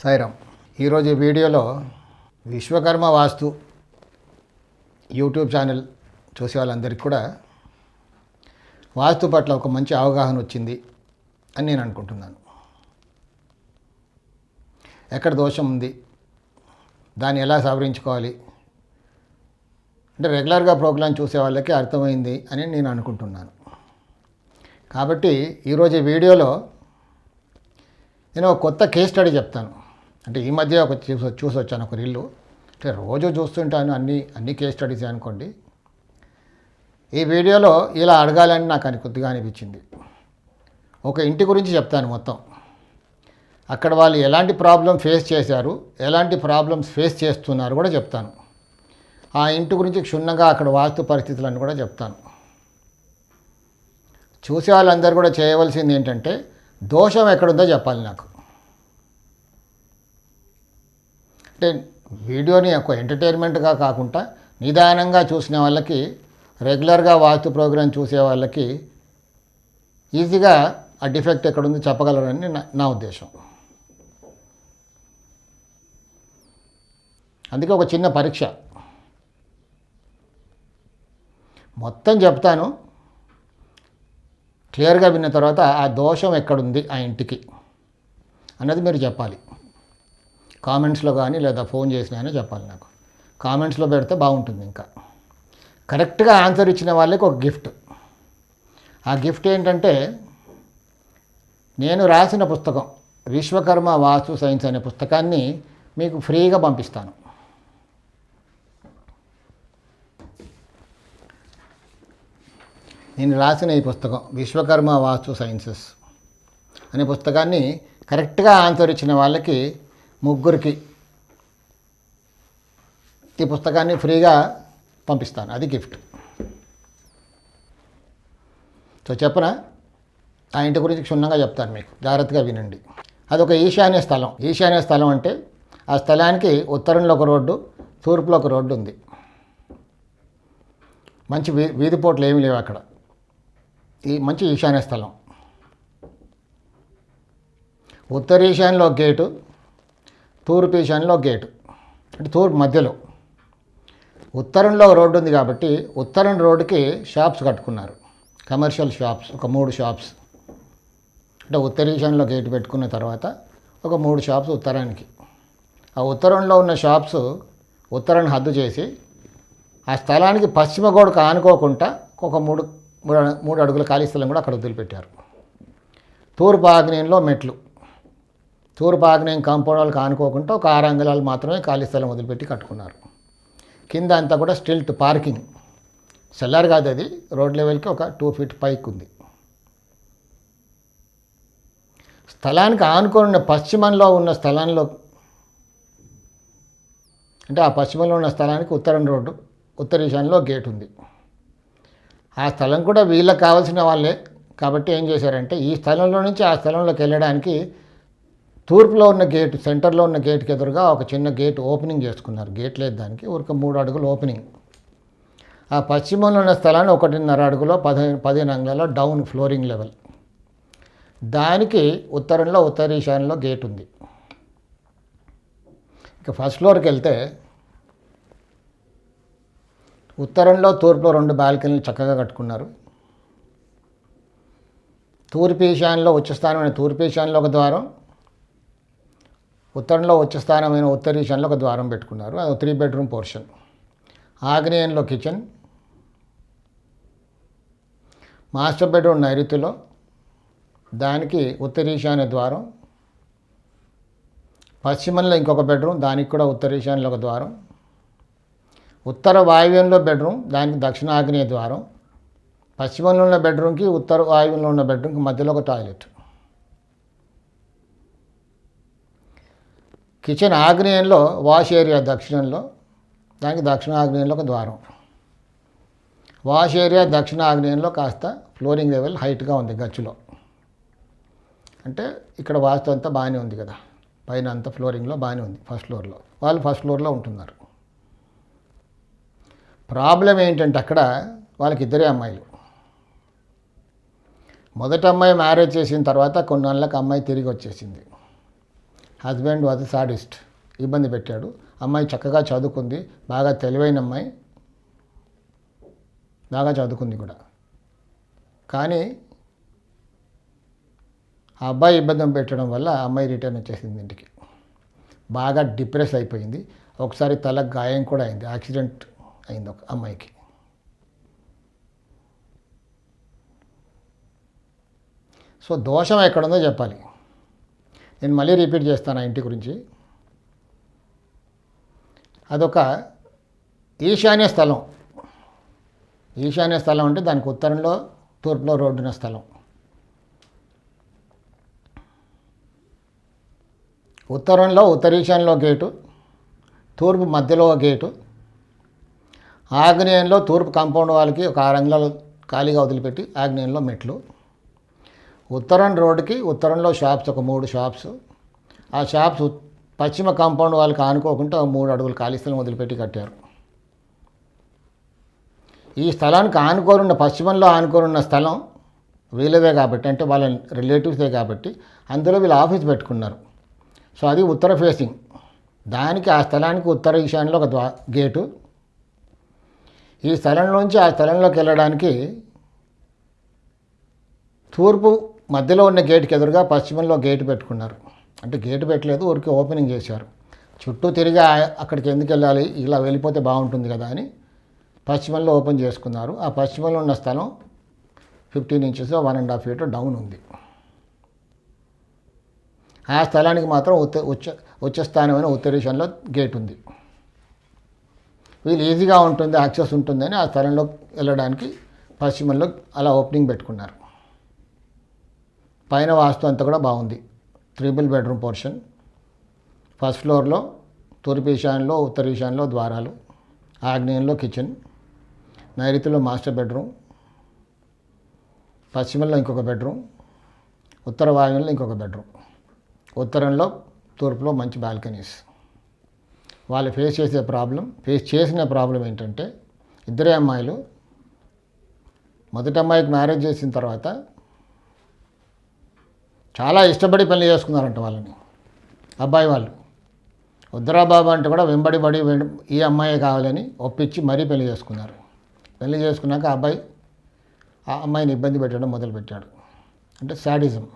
సాయిరామ్ ఈరోజు వీడియోలో విశ్వకర్మ వాస్తు YouTube channel చూసే వాళ్ళందరికీ కూడా వాస్తు పట్ల ఒక మంచి అవగాహన వచ్చింది అని నేను అనుకుంటున్నాను. ఎక్కడ దోషం ఉంది దాన్ని ఎలా సవరించుకోవాలి అంటే రెగ్యులర్గా ప్రోగ్రాం చూసే వాళ్ళకి అర్థమైంది అని నేను అనుకుంటున్నాను. కాబట్టి ఈరోజు వీడియోలో నేను ఒక కొత్త కేస్ స్టడీ చెప్తాను. అంటే ఈ మధ్య ఒక చూసి చూసి వచ్చాను ఒక రీళ్ళు అంటే రోజు చూస్తుంటాను అన్ని అన్ని కేస్ స్టడీస్ అనుకోండి. ఈ వీడియోలో ఇలా అడగాలని నాకు అని కొద్దిగా అనిపించింది. ఒక ఇంటి గురించి చెప్తాను మొత్తం. అక్కడ వాళ్ళు ఎలాంటి ప్రాబ్లం ఫేస్ చేశారు ఎలాంటి ప్రాబ్లమ్స్ ఫేస్ చేస్తున్నారు కూడా చెప్తాను. ఆ ఇంటి గురించి క్షుణ్ణంగా అక్కడ వాస్తు పరిస్థితులను కూడా చెప్తాను. చూసే వాళ్ళందరూ కూడా చేయవలసింది ఏంటంటే దోషం ఎక్కడుందో చెప్పాలి నాకు. అంటే వీడియోని ఒక ఎంటర్టైన్మెంట్గా కాకుండా నిదానంగా చూసిన వాళ్ళకి రెగ్యులర్గా వాస్తు ప్రోగ్రాం చూసే వాళ్ళకి ఈజీగా ఆ డిఫెక్ట్ ఎక్కడుందో చెప్పగలరని నా నా ఉద్దేశం. అందుకే ఒక చిన్న పరీక్ష. మొత్తం చెప్తాను. క్లియర్గా విన్న తర్వాత ఆ దోషం ఎక్కడుంది ఆ ఇంటికి అన్నది మీరు చెప్పాలి. కామెంట్స్లో కానీ లేదా ఫోన్ చేసినా కానీ చెప్పాలి నాకు. కామెంట్స్లో పెడితే బాగుంటుంది ఇంకా. కరెక్ట్గా ఆన్సర్ ఇచ్చిన వాళ్ళకి ఒక గిఫ్ట్ ఆ గిఫ్ట్ ఏంటంటే నేను రాసిన పుస్తకం విశ్వకర్మ వాస్తు సైన్స్ అనే పుస్తకాన్ని మీకు ఫ్రీగా పంపిస్తాను. నేను రాసిన ఈ పుస్తకం విశ్వకర్మ వాస్తు సైన్సెస్ అనే పుస్తకాన్ని కరెక్ట్గా ఆన్సర్ ఇచ్చిన వాళ్ళకి ముగ్గురికి ఈ పుస్తకాన్ని ఫ్రీగా పంపిస్తాను. అది గిఫ్ట్. సో చెప్పన? ఆ ఇంటి గురించి క్షుణ్ణంగా చెప్తాను మీకు. జాగ్రత్తగా వినండి. అదొక ఈశాన్య స్థలం. ఈశాన్య స్థలం అంటే ఆ స్థలానికి ఉత్తరంలో ఒక రోడ్డు తూర్పులో ఒక రోడ్డు ఉంది. మంచి వీ వీధిపోట్లు ఏమీ లేవు అక్కడ. ఈ మంచి ఈశాన్య స్థలం. ఉత్తర ఈశాన్యలో గేటు తూర్పు ఈశాన్యంలో గేటు అంటే తూర్పు మధ్యలో. ఉత్తరంలో ఒక రోడ్డు ఉంది కాబట్టి ఉత్తరం రోడ్డుకి షాప్స్ కట్టుకున్నారు. కమర్షియల్ షాప్స్ ఒక మూడు షాప్స్. అంటే ఉత్తర ఈశాన్యంలో గేటు పెట్టుకున్న తర్వాత ఒక మూడు షాప్స్ ఉత్తరానికి. ఆ ఉత్తరంలో ఉన్న షాప్స్ ఉత్తరాన్ని హద్దు చేసి ఆ స్థలానికి పశ్చిమ గోడకు ఆనుకోకుండా ఒక మూడు మూడు మూడు అడుగుల ఖాళీ స్థలం కూడా అక్కడ వదిలిపెట్టారు. తూర్పు ఆగ్నేయంలో మెట్లు. తూర్పాగ్నేయం కాంపౌండ్ వాళ్ళకి ఆనుకోకుండా ఒక ఆరు అంగుళాలు మాత్రమే ఖాళీ స్థలం వదిలిపెట్టి కట్టుకున్నారు. కింద అంతా కూడా స్టిల్ట్ పార్కింగ్ సెల్లార్ కాదు అది. రోడ్ లెవెల్కి ఒక టూ ఫీట్ పైకి ఉంది. స్థలానికి ఆనుకొని పశ్చిమంలో ఉన్న స్థలంలో అంటే ఆ పశ్చిమంలో ఉన్న స్థలానికి ఉత్తరం రోడ్డు ఉత్తర ఈశాన్యంలో గేట్ ఉంది. ఆ స్థలం కూడా వీళ్ళకి కావాల్సిన వాళ్ళే. కాబట్టి ఏం చేశారంటే ఈ స్థలంలో నుంచి ఆ స్థలంలోకి వెళ్ళడానికి తూర్పులో ఉన్న గేట్ సెంటర్లో ఉన్న గేట్కి ఎదురుగా ఒక చిన్న గేట్ ఓపెనింగ్ చేసుకున్నారు. గేట్ లేదు దానికి ఊరిక మూడు అడుగులు ఓపెనింగ్. ఆ పశ్చిమంలో ఉన్న స్థలాన్ని ఒకటిన్నర అడుగులో పదిహేను పదిహేను అంగుళాల డౌన్ ఫ్లోరింగ్ లెవెల్. దానికి ఉత్తరంలో ఉత్తర ఈశాన్యంలో గేట్ ఉంది. ఇక ఫస్ట్ ఫ్లోర్కి వెళ్తే ఉత్తరంలో తూర్పులో రెండు బాల్కనీలు చక్కగా కట్టుకున్నారు. తూర్పు ఈశాన్యంలో ఉచ్చస్థానమైన తూర్పు ఈశాన్యంలో ఒక ద్వారం ఉత్తరంలో ఉచ్చస్థానమైన ఉత్తర ఈశాన్యంలో ఒక ద్వారం పెట్టుకున్నారు. అది త్రీ బెడ్రూమ్ పోర్షన్ ఆగ్నేయంలో కిచెన్ మాస్టర్ బెడ్రూమ్ నైరుతిలో. దానికి ఉత్తర ఈశాన్య ద్వారం. పశ్చిమంలో ఇంకొక బెడ్రూమ్ దానికి కూడా ఉత్తర ఈశాన్యంలో ఒక ద్వారం. ఉత్తర వాయువ్యంలో బెడ్రూమ్ దానికి దక్షిణాగ్నేయ ద్వారం. పశ్చిమంలో ఉన్న బెడ్రూమ్కి ఉత్తర వాయువ్యంలో ఉన్న బెడ్రూమ్కి మధ్యలో ఒక టాయిలెట్ కిచెన్ ఆగ్నేయంలో వాష్ ఏరియా దక్షిణంలో దానికి దక్షిణ ఆగ్నేయంలో ఒక ద్వారం. వాష్ ఏరియా దక్షిణ ఆగ్నేయంలో కాస్త ఫ్లోరింగ్ లెవెల్ హైట్గా ఉంది గచ్చులో. అంటే ఇక్కడ వాస్తు అంతా బాగానే ఉంది కదా. పైన అంతా ఫ్లోరింగ్లో బాగానే ఉంది ఫస్ట్ ఫ్లోర్లో. వాళ్ళు ఫస్ట్ ఫ్లోర్లో ఉంటున్నారు. ప్రాబ్లం ఏంటంటే అక్కడ వాళ్ళకి ఇద్దరే అమ్మాయిలు. మొదటి అమ్మాయి మ్యారేజ్ చేసిన తర్వాత కొన్నాళ్ళకి అమ్మాయి తిరిగి వచ్చేసింది. Husband was sadist. ఇబ్బంది పెట్టాడు. అమ్మాయి చక్కగా చదువుకుంది. బాగా తెలివైన అమ్మాయి. బాగా చదువుకుంది కూడా. కానీ ఆ అబ్బాయి ఇబ్బంది పెట్టడం వల్ల అమ్మాయి రిటర్న్ వచ్చేసింది ఇంటికి. బాగా డిప్రెస్ అయిపోయింది. ఒకసారి తల గాయం కూడా అయింది. యాక్సిడెంట్ అయింది ఒక అమ్మాయికి. సో దోషం ఎక్కడుందో చెప్పాలి. నేను మళ్ళీ రిపీట్ చేస్తాను ఆ ఇంటి గురించి. అదొక ఈశాన్య స్థలం. ఈశాన్య స్థలం అంటే దానికి ఉత్తరంలో తూర్పులో రోడ్డున స్థలం. ఉత్తరంలో ఉత్తరీశాన్యంలో గేటు తూర్పు మధ్యలో గేటు ఆగ్నేయంలో తూర్పు కాంపౌండ్ వాళ్ళకి ఒక ఆరు అంగుళాలు ఖాళీగా వదిలిపెట్టి ఆగ్నేయంలో మెట్లు. ఉత్తరం రోడ్డుకి ఉత్తరంలో షాప్స్ ఒక మూడు షాప్స్. ఆ షాప్స్ పశ్చిమ కాంపౌండ్ వాళ్ళకి ఆనుకోకుండా మూడు అడుగులు ఖాళీ స్థలం వదిలిపెట్టి కట్టారు. ఈ స్థలానికి ఆనుకోనున్న పశ్చిమంలో ఆనుకోనున్న స్థలం వీళ్ళదే కాబట్టి అంటే వాళ్ళ రిలేటివ్స్దే కాబట్టి అందులో వీళ్ళు ఆఫీస్ పెట్టుకున్నారు. సో అది ఉత్తర ఫేసింగ్. దానికి ఆ స్థలానికి ఉత్తర ఈశాన్యంలో ఒక ద్వా గేటు. ఈ స్థలంలోంచి ఆ స్థలంలోకి వెళ్ళడానికి తూర్పు మధ్యలో ఉన్న గేట్కి ఎదురుగా పశ్చిమంలో గేటు పెట్టుకున్నారు. అంటే గేటు పెట్టలేదు ఊరికి ఓపెనింగ్ చేశారు. చుట్టూ తిరిగి అక్కడికి ఎందుకు వెళ్ళాలి ఇలా వెళ్ళిపోతే బాగుంటుంది కదా అని పశ్చిమంలో ఓపెన్ చేసుకున్నారు. ఆ పశ్చిమంలో ఉన్న స్థలం fifteen inches one and half feet down ఉంది. ఆ స్థలానికి మాత్రం ఉత్త ఉచ్చ ఉచ్చ స్థానమైన ఉత్తరీశాన్లో గేట్ ఉంది. వీళ్ళు ఈజీగా ఉంటుంది యాక్సెస్ ఉంటుందని ఆ స్థలంలో వెళ్ళడానికి పశ్చిమంలో అలా ఓపెనింగ్ పెట్టుకున్నారు. పైన వాస్తు అంతా కూడా బాగుంది. త్రిబుల్ బెడ్రూమ్ పోర్షన్ ఫస్ట్ ఫ్లోర్లో తూర్పు ఈశాన్యంలో ఉత్తర ఈశాన్యంలో ద్వారాలు. ఆగ్నేయంలో కిచెన్ నైరుతిలో మాస్టర్ బెడ్రూమ్ పశ్చిమంలో ఇంకొక బెడ్రూమ్ ఉత్తర వాయువులో ఇంకొక బెడ్రూమ్ ఉత్తరంలో తూర్పులో మంచి బాల్కనీస్ వాళ్ళు ఫేస్ చేసే ప్రాబ్లం ఫేస్ చేసిన ప్రాబ్లం ఏంటంటే ఇద్దరే అమ్మాయిలు మొదటి అమ్మాయికి మ్యారేజ్ చేసిన తర్వాత చాలా ఇష్టపడి పెళ్ళి చేసుకున్నారంట వాళ్ళని. అబ్బాయి వాళ్ళు. వద్దురా అంటే కూడా వెంబడి పడి ఈ అమ్మాయే కావాలని ఒప్పించి మరీ పెళ్ళి చేసుకున్నారు. పెళ్ళి చేసుకున్నాక అబ్బాయి ఆ అమ్మాయిని ఇబ్బంది పెట్టడం మొదలుపెట్టాడు. అంటే శాడిజం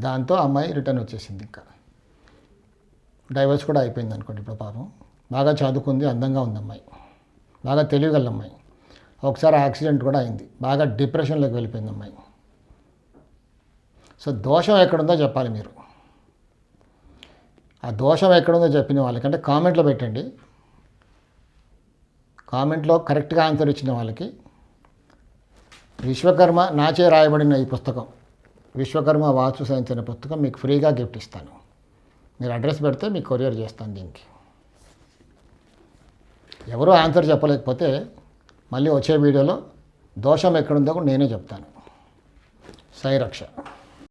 దాంతో అమ్మాయి రిటర్న్ వచ్చేసింది ఇంకా. డైవర్స్ కూడా అయిపోయింది అనుకోండి ఇప్పుడు పాపం. బాగా చదువుకుంది అందంగా ఉంది అమ్మాయి. బాగా తెలియగల అమ్మాయి. ఒకసారి యాక్సిడెంట్ కూడా అయింది. బాగా డిప్రెషన్లోకి వెళ్ళిపోయింది అమ్మాయి. సో దోషం ఎక్కడుందో చెప్పాలి మీరు. ఆ దోషం ఎక్కడుందో చెప్పిన వాళ్ళకంటే కామెంట్లో పెట్టండి. కామెంట్లో కరెక్ట్గా ఆన్సర్ ఇచ్చిన వాళ్ళకి విశ్వకర్మ నాచే రాయబడిన ఈ పుస్తకం విశ్వకర్మ వాచు సైన్స్ అనే పుస్తకం మీకు ఫ్రీగా గిఫ్ట్ ఇస్తాను. మీరు అడ్రస్ పెడితే మీకు కొరియర్ చేస్తాను దీనికి. ఎవరూ ఆన్సర్ చెప్పలేకపోతే మళ్ళీ వచ్చే వీడియోలో దోషం ఎక్కడుందో కూడా నేనే చెప్తాను. సైరక్ష. రక్ష